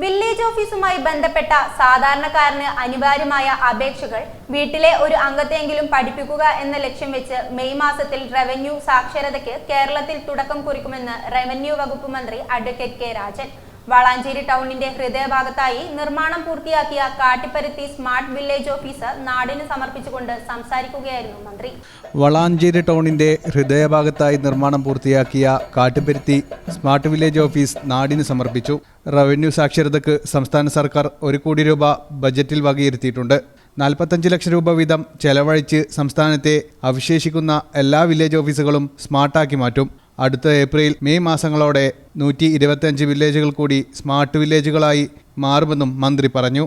Village ഓഫീസുമായി ബന്ധപ്പെട്ട സാധാരണക്കാരന് അനിവാര്യമായ അപേക്ഷകൾ വീട്ടിലെ ഒരു അംഗത്തെയെങ്കിലും പഠിപ്പിക്കുക എന്ന ലക്ഷ്യം വെച്ച് മെയ് മാസത്തിൽ റവന്യൂ സാക്ഷരതയ്ക്ക് കേരളത്തിൽ തുടക്കം കുറിക്കുമെന്ന് റവന്യൂ വകുപ്പ് മന്ത്രി അഡ്വക്കേറ്റ് കെ രാജൻ. വളാഞ്ചേരി ടൗണിന്റെ ഹൃദയഭാഗത്തായി നിർമ്മാണം പൂർത്തിയാക്കിയ കാട്ടിപ്പരുത്തി സ്മാർട്ട് വില്ലേജ് ഓഫീസ് നാടിന് സമർപ്പിച്ചുകൊണ്ട് സംസാരിക്കുകയായിരുന്നു മന്ത്രി. വളാഞ്ചേരി ടൗണിന്റെ ഹൃദയഭാഗത്തായി നിർമ്മാണം പൂർത്തിയാക്കിയ കാട്ടുപരുത്തി സ്മാർട്ട് വില്ലേജ് ഓഫീസ് നാടിന് സമർപ്പിച്ചു. റവന്യൂ സാക്ഷരതയ്ക്ക് സംസ്ഥാന സർക്കാർ ഒരു കോടി രൂപ ബജറ്റിൽ വകയിരുത്തിയിട്ടുണ്ട്. നാൽപ്പത്തഞ്ച് ലക്ഷം രൂപ വീതം ചെലവഴിച്ച് സംസ്ഥാനത്തെ അവശേഷിക്കുന്ന എല്ലാ വില്ലേജ് ഓഫീസുകളും സ്മാർട്ടാക്കി മാറ്റും. അടുത്ത ഏപ്രിൽ മെയ് മാസങ്ങളോടെ നൂറ്റി ഇരുപത്തിയഞ്ച് വില്ലേജുകൾ കൂടി സ്മാർട്ട് വില്ലേജുകളായി മാറുമെന്നും മന്ത്രി പറഞ്ഞു.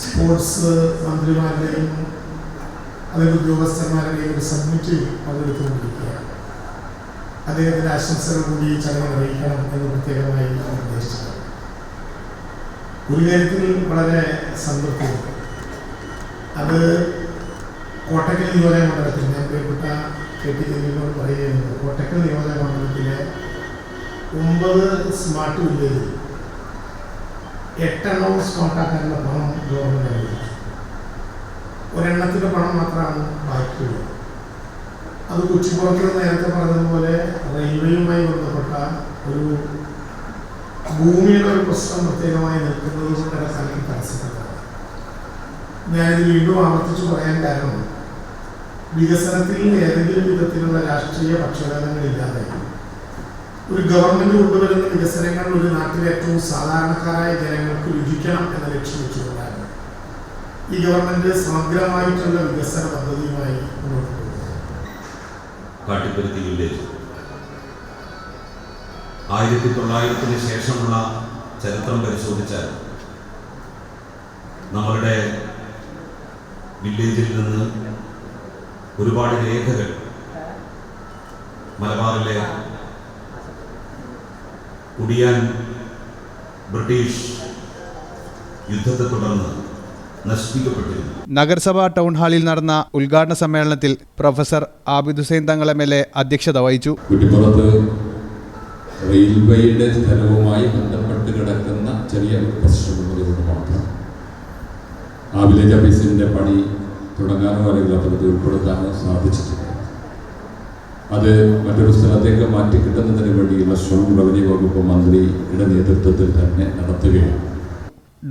സ്പോർട്സ് മന്ത്രിമാരുടെയും അതിന്റെ ഉദ്യോഗസ്ഥന്മാരുടെയും ഒരു സബ്മിറ്റ് പങ്കെടുത്തുകൊണ്ടിരിക്കുകയാണ്. അദ്ദേഹത്തിന്റെ ആശംസകൾ കൂടി ഈ ചടങ്ങിൽ അറിയിക്കണം എന്ന് പ്രത്യേകമായി നിർദ്ദേശിച്ചത് ഒരു കാര്യത്തിൽ വളരെ അത് കോട്ടക്കൽ നിയോജക മണ്ഡലത്തിൽ ഞാൻ പ്രിയപ്പെട്ട കെ ടി ജലീലിനോട് പറയുകയാണ്. കോട്ടക്കൽ നിയോജക മണ്ഡലത്തിലെ ഒമ്പത് സ്മാർട്ട് വില്ലേജ് എട്ടെണ്ണവും സ്മാർട്ടാക്കാനുള്ള പണം ഗവൺമെന്റ് അനുവദിച്ചു ഒരെണ്ണത്തിന്റെ പണം മാത്രമാണ് ബാക്കിയുള്ളത്. അത് കുച്ചിപ്പുറത്ത് നേരത്തെ പറഞ്ഞതുപോലെ റെയിൽവേയുമായി ബന്ധപ്പെട്ട ഒരു ഭൂമിയുടെ ഒരു പ്രശ്നം പ്രത്യേകമായി നിൽക്കുന്നത് കൊണ്ടാണ് സ്ഥലത്ത് തടസ്സപ്പെട്ടതാണ്. ഞാനിത് വീണ്ടും ആവർത്തിച്ച് പറയാൻ കാരണം വികസനത്തിൽ ഏതെങ്കിലും വിധത്തിലുള്ള രാഷ്ട്രീയ പക്ഷപാതങ്ങളില്ലാതെ. ഒരു ഗവൺമെന്റ് കൊണ്ടുവരുന്ന വികസനങ്ങൾ ഒരു നാട്ടിലെ ഏറ്റവും സാധാരണക്കാരായ ജനങ്ങൾക്ക് രുചിക്കണം എന്ന ലക്ഷ്യം വെച്ചുകൊണ്ടാണ് ഈ ഗവൺമെന്റ് സമഗ്രമായിട്ടുള്ള വികസന പദ്ധതിയുമായി വില്ലേജ് ആയിരത്തി തൊള്ളായിരത്തിന് ശേഷമുള്ള ചരിത്രം പരിശോധിച്ചാൽ നമ്മളുടെ വില്ലേജിൽ നിന്ന് ഒരുപാട് രേഖകൾ. മലബാറിലെ കുടിയാൻ ബ്രിട്ടീഷ് യുദ്ധത്തെ തുടർന്ന് നശിപ്പിക്കപ്പെട്ടിരുന്നു. നഗരസഭാ ടൗൺ ഹാളിൽ നടന്ന ഉദ്ഘാടന സമ്മേളനത്തിൽ professor Abid Hussain Thangal M L A അധ്യക്ഷത വഹിച്ചു. കുറ്റിപ്പുറത്ത് റെയിൽവേയുടെ സ്ഥലവുമായി ബന്ധപ്പെട്ട് കിടക്കുന്ന ചെറിയ പ്രശ്നങ്ങളിലൂടെ പ്രശ്നമുള്ളതുകൊണ്ട് മാത്രം ആ വില്ലേജ് ഓഫീസിന്റെ പണി തുടങ്ങാനോ അല്ലെങ്കിൽ ആ പദ്ധതി ഉൾപ്പെടുത്താനോ സാധിച്ചിട്ടില്ല. അത് മറ്റൊരു സ്ഥലത്തേക്ക് മാറ്റി കിട്ടുന്നതിന് വേണ്ടിയുള്ള ശ്രമം റവന്യൂ വകുപ്പ് മന്ത്രിയുടെ നേതൃത്വത്തിൽ തന്നെ നടത്തുകയാണ്.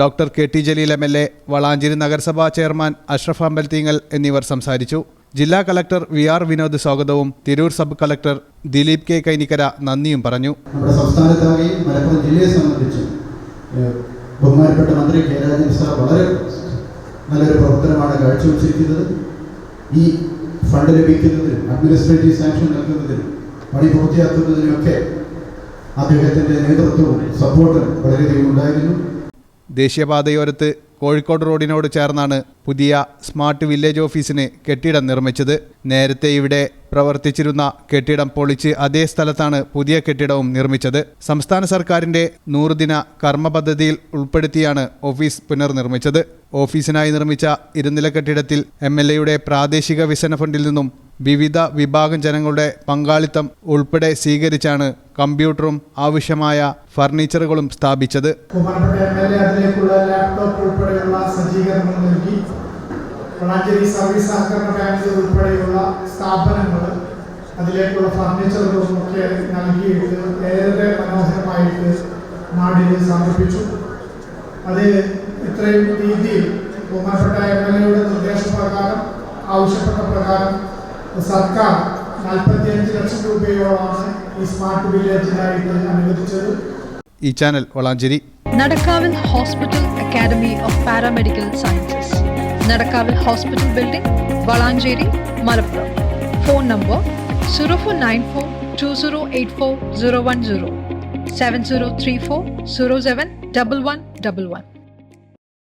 Doctor K T Jaleel M L A Valanchery നഗരസഭാ ചെയർമാൻ അഷ്റഫ് അമ്പൽത്തീങ്ങൽ എന്നിവർ സംസാരിച്ചു. ജില്ലാ കളക്ടർ വി ആർ വിനോദ് സ്വാഗതവും Tirur sub collector Dileep K Kainikkara നന്ദിയും പറഞ്ഞു. നമ്മുടെ സംസ്ഥാനത്താകെയും മലപ്പുറം ജില്ലയെ സംബന്ധിച്ച് ബഹുമാനപ്പെട്ട മന്ത്രി കെ രാജൻ സാർ വളരെ നല്ലൊരു പ്രവർത്തനമാണ് കാഴ്ചവെച്ചിരിക്കുന്നത് ഈ ഫണ്ട് ലഭിക്കുന്നതിനും അഡ്മിനിസ്ട്രേറ്റീവ് സാങ്ഷൻ നൽകുന്നതിനും പണി പൂർത്തിയാക്കുന്നതിനുമൊക്കെ അദ്ദേഹത്തിന്റെ നേതൃത്വവും സപ്പോർട്ടും വളരെയധികം ഉണ്ടായിരുന്നു. ദേശീയപാതയോരത്ത് കോഴിക്കോട് റോഡിനോട് ചേർന്നാണ് പുതിയ സ്മാർട്ട് വില്ലേജ് ഓഫീസിന് കെട്ടിടം നിർമ്മിച്ചത്. നേരത്തെ ഇവിടെ പ്രവർത്തിച്ചിരുന്ന കെട്ടിടം പൊളിച്ച് അതേ സ്ഥലത്താണ് പുതിയ കെട്ടിടവും നിർമ്മിച്ചത്. സംസ്ഥാന സർക്കാരിന്റെ നൂറുദിന കർമ്മ പദ്ധതിയിൽ ഉൾപ്പെടുത്തിയാണ് ഓഫീസ് പുനർനിർമ്മിച്ചത്. ഓഫീസിനായി നിർമ്മിച്ച ഇരുനില കെട്ടിടത്തിൽ എം എൽ എയുടെ പ്രാദേശിക വികസന ഫണ്ടിൽ നിന്നും വിവിധ വിഭാഗം ജനങ്ങളുടെ പങ്കാളിത്തം ഉൾപ്പെടെ സ്വീകരിച്ചാണ് കമ്പ്യൂട്ടറും ആവശ്യമായ ഫർണിച്ചറുകളും സ്ഥാപിച്ചത്. സഹകരണ ഉൾപ്പെടെയുള്ള അതിലേക്കുള്ള ഫർണിച്ചറുകളും ഒക്കെ നൽകിയിട്ട് ഏറെ മനോഹരമായിട്ട് നാടിന് സമർപ്പിച്ചു. അത് ഇത്രയും രീതിയിൽ ബഹുമാനപ്പെട്ട എം എൽ എയുടെ നിർദ്ദേശപ്രകാരം ആവശ്യപ്പെട്ട പ്രകാരം സർക്കാർ നാൽപ്പത്തിയഞ്ച് ലക്ഷം രൂപയോളമാണ് ഈ സ്മാർട്ട് വില്ലേജിനായിട്ട് അനുവദിച്ചത്. ഈ channel Valanchery. നടക്കാവിൽ hospital academy of paramedical sciences. നടക്കാവിൽ hospital building Valanchery Malappuram. Phone number zero four nine four two zero eight four zero one zero. Seven zero three four zero seven double one double one.